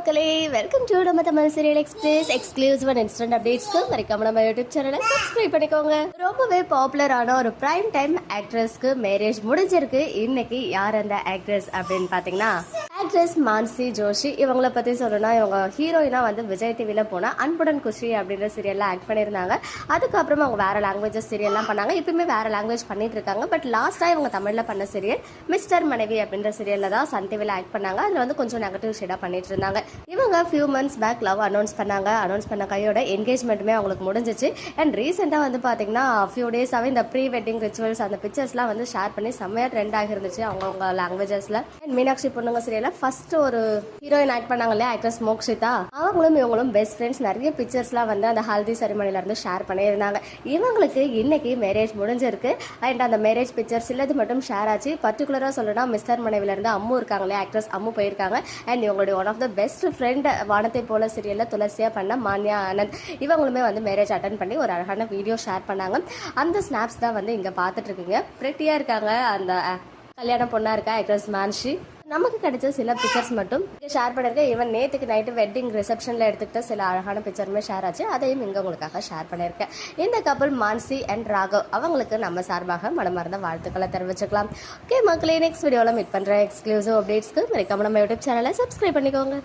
மக்களே welcome to நம்ம Tamil serial express exclusive and instant அப்டேட்ஸ்க்கு மறக்காம நம்ம யூடியூப் சேனலை சப்ஸ்கிரைப் பண்ணிக்கோங்க. ரொம்பவே பாப்புலரான ஒரு பிரைம் டைம் ஆக்ட்ரஸ்க்கு மேரேஜ் முடிஞ்சிருக்கு. இன்னைக்கு யார் அந்த ஆக்ட்ரஸ் அப்படின்னு பார்த்தீங்கன்னா ஆக்ட்ரஸ் மான்சி ஜோஷி இவங்கள பற்றி சொல்லணும்னா இவங்க ஹீரோயினாக வந்து விஜய் டிவியில் போனால் அன்புடன் குஷி அப்படின்ற சீரியலில் ஆக்ட் பண்ணியிருந்தாங்க. அதுக்கப்புறமா அவங்க வேறு லாங்குவேஜஸ் சீரியல்லாம் பண்ணாங்க. இப்பயுமே வேறு லாங்குவேஜ் பண்ணிட்டு இருக்காங்க. பட் லாஸ்ட்டாக இவங்க தமிழில் பண்ண சீரியல் மிஸ்டர் மனைவி அப்படின்ற சீரியலில் தான் சன் டிவியில் ஆக்ட் பண்ணாங்க. அதில் வந்து கொஞ்சம் நெகட்டிவ் ஷேடாக பண்ணிட்டு இருந்தாங்க. இவங்க few months back love announce பண்ணாங்க. அனௌன்ஸ் பண்ண கையோட என்கேஜ்மெண்ட்டுமே அவங்களுக்கு முடிஞ்சிச்சு. அண்ட் ரீசெண்டாக வந்து பார்த்தீங்கன்னா ஃபியூ டேஸாகவே இந்த ப்ரீ வெட்டிங் ரிச்சுவல்ஸ் அந்த பிக்சர்ஸ்லாம் வந்து ஷேர் பண்ணி செம்மையாக ட்ரெண்ட் ஆகிருந்துச்சு அவங்கவுங்க லாங்குவேஜஸில் அண்ட் மீனாட்சி பொண்ணுங்க சீரியலில் ஃபர்ஸ்ட் ஒரு ஹீரோயின் ஆக்ட் பண்ணாங்க இல்லையா ஆக்ட்ரஸ் மோக்ஷிதா? அவங்களும் இவங்களும் பெஸ்ட் ஃப்ரெண்ட்ஸ் நிறைய பிக்சர்ஸ்லாம் வந்து அந்த ஹல்தி செரிமனில இருந்து ஷேர் பண்ணியிருந்தாங்க. இவங்களுக்கு இன்னைக்கு மேரேஜ் முடிஞ்சிருக்கு. அண்ட் அந்த மேரேஜ் பிக்சர்ஸ் இல்லது மட்டும் ஷேர் ஆச்சு. பர்டிகுலராக சொல்லணும்னா மிஸ்டர் மனைவில இருந்து அம்மு இருக்காங்க இல்லையா ஆக்ட்ரஸ் அம்மு போயிருக்காங்க. அண்ட் இவங்களுடைய one of the best friend Vaanathai Pola சீரியலில் துளசியா பண்ண மான்யா ஆனந்த். இவங்களுமே வந்து மேரேஜ் அட்டன் பண்ணி ஒரு அழகான வீடியோ ஷேர் பண்ணாங்க. அந்த ஸ்னாப்ஸ் தான் வந்து இங்கே பார்த்துட்டு இருக்கீங்க. ப்ரெட்டியாக இருக்காங்க. அந்த கல்யாணம் கல்யாண பொண்ணா இருக்கா ஆக்ட்ரஸ் மான்ஷி? நமக்கு கிடைச்ச சில பிக்சர்ஸ் மட்டும் இங்கே ஷேர் பண்ணியிருக்கேன் ஈவன் நேற்றுக்கு நைட்டு வெட்டிங் ரிசப்ஷனில் எடுத்துக்கிட்ட சில அழகான பிக்சருமே ஷேர் ஆச்சு. அதையும் இங்கே உங்களுக்காக ஷேர் பண்ணியிருக்கேன் இந்த கப்பல் மான்சி அண்ட் ராகவ் அவங்களுக்கு நம்ம சார்பாக மனமார்ந்த வாழ்த்துக்களை தெரிவிச்சுக்கலாம். ஓகே மக்களே நெக்ஸ்ட் வீடியோவில் மீட் பண்ணுற எக்ஸ்க்ளூசிவ் அப்டேட்ஸ்க்கு மறக்காம நம்ம யூடியூப் சேனலை சப்ஸ்கிரைப் பண்ணிக்கோங்க.